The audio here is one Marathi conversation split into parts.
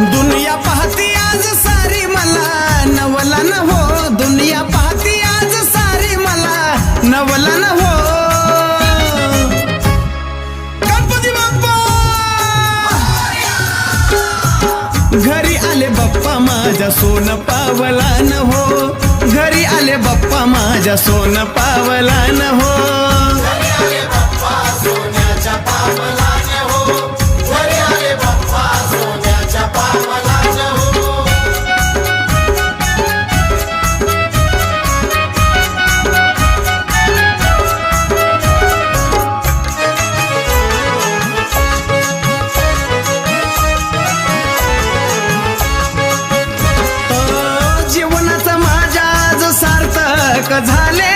दुनिया पाहती आज सारी मला नवला न हो. दुनिया पाहती आज सारी मला नवला न हो. गणपती बाप्पा! घरी आले बाप्पा माझ्या सोन पावला न हो. घरी आले बाप्पा माझ्या सोन पावला न हो. पाक झाले.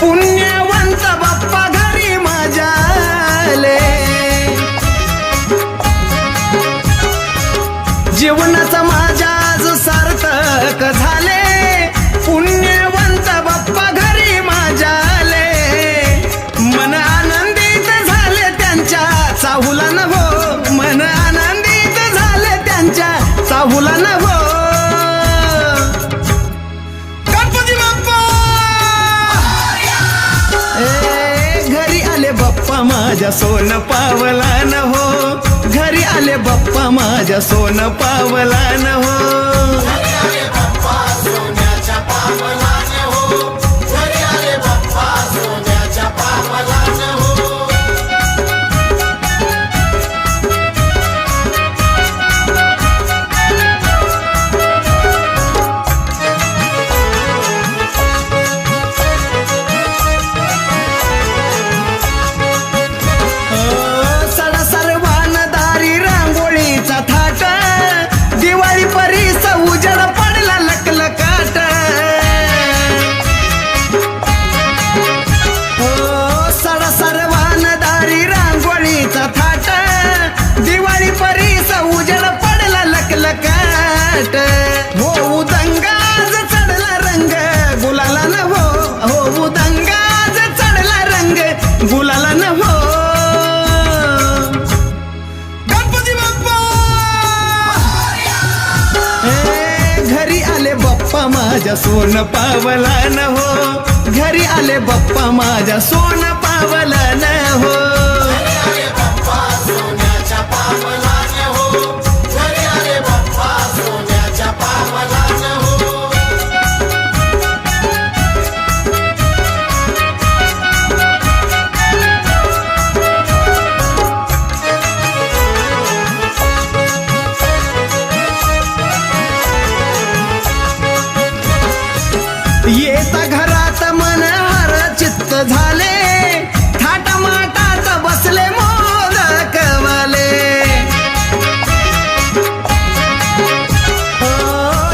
पुण्यवंत बाप्पा घरी माझ्या जीवनाचा जीवनाचं माझ्या आज सार्थक झाले. पुण्यवंत बाप्पा घरी माझ्या मन आनंदित झाले त्यांच्या चाहुला न हो. मन आनंदित झाले त्यांच्या चाहुला न हो. माझ्या सोन पावला न हो. घरी आले बाप्पा माझ्या सोन पावला न हो. माझ्या सोन पावला न हो. घरी आले बाप्पा माझ्या सोन पावला न हो. झाले. थाटा बसले मोदक वाले हो,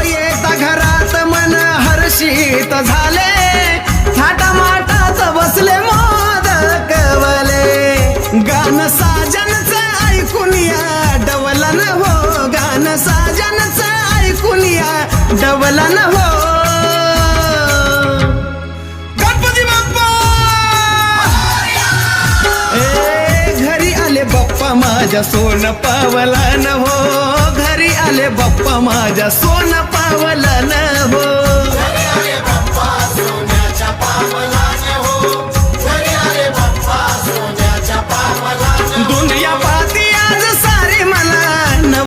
येता घरात मन हर्षित झाले. ठाटामाटात बसले मोदक वाले गाणं साजनच ऐकून या डवला हो. गान साजनच ऐकून या डवलन हो. माझ्या सोन पावला न हो. घरी आले बाप्पा माझ्या सोन पावला न हो.